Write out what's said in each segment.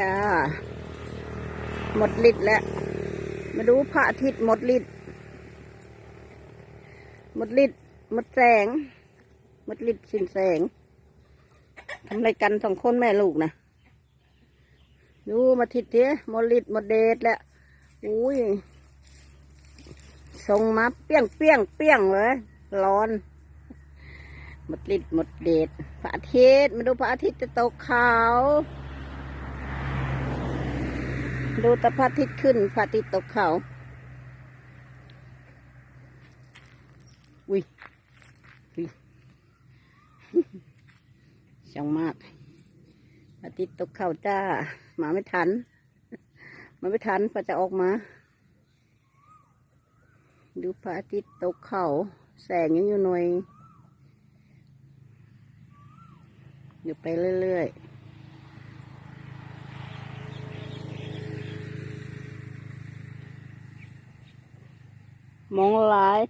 ค่ะ หมดฤทธิ์แล้ว มาดูพระอาทิตย์หมดฤทธิ์หมดฤทธิ์หมดแสง หมดฤทธิ์สิ้นแสงทำอะไรกันสองคนแม่ลูกนะดูมาทิศเทียหมดฤทธิ์หมดเดชแล้วอุ้ยส่งมาเปี้ยงเปี้ยงเปี้ยงเลยร้อน หมดฤทธิ์หมดเดชพระอาทิตย์มาดูพระอาทิตย์จะตกขาว ดูต่พระอาทิตย์ขึ้นพระอาทิตตกเขาอุ้ยอุ้ยช่างมากพระอาทิตตกเขาจ้า มาไม่ทัน มาไม่ทันพอจะออกมา ดูพระอาทิตย์ตกเขาแสงยังอยู่หน่วยอยู่ไปเรื่อยๆ มองหลาย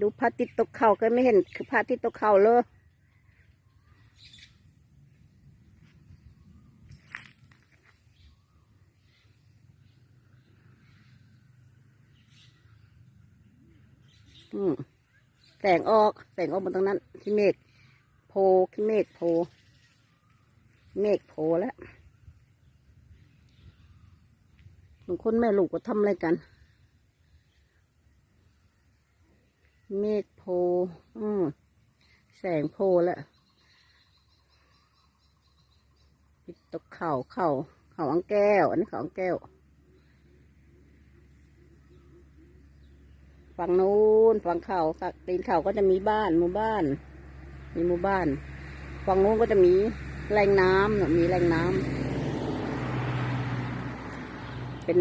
ดูพระอาทิตย์ตกเขาก็ไม่เห็นคือพระอาทิตย์ตกเขาเลยแสงออก แสงออกบนตรงนั้นที่เมฆโพที่เมฆโพ เมฆโพแล้วบางคนแม่ลูกก็ทำอะไรกัน เมฆโพอืมแสงโพแล้วปิดตกเข่าเข่าเข่าอังแก้ว อันนี้เข่าอังแก้ว ฝั่งนู้นฝั่งเขาฝั่งตีนเข่าก็จะมีบ้านหมู่บ้าน มีหมู่บ้าน ฝั่งนู้นก็จะมีแหล่งน้ำมีแหล่งน้ำเป็น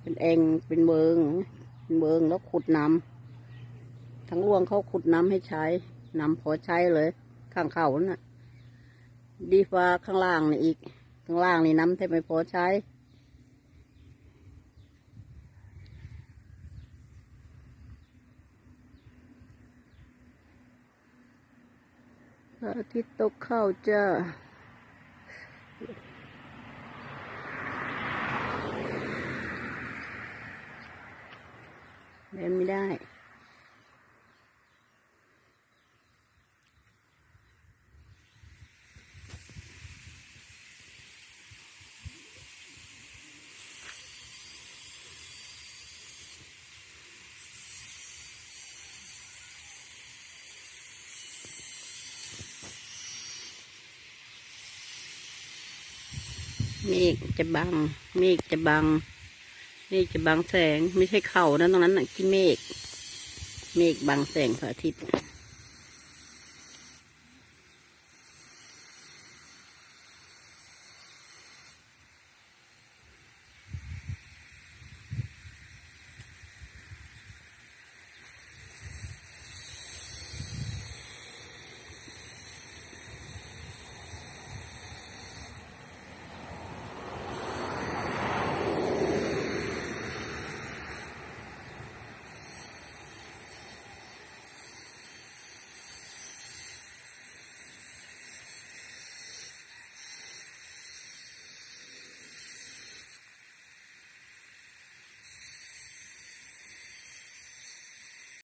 เป็นเองเป็นเบิง เบิงแล้วขุดน้ำทั้งรวงเขาขุดน้ำให้ใช้น้ำพอใช้เลย ข้างเขาน่ะ ดีฟ้าข้างล่างนี่อีก ข้างล่างนี่น้ำแทบไม่พอใช้พระอาทิตย์ตกเข้าจ้า เดินไม่ได้เมฆจะบัง เมฆจะบัง เมฆจะบังแสงไม่ใช่เขานะตรงนั้นน่ะที่เมฆ เมฆบังแสงพระอาทิตย์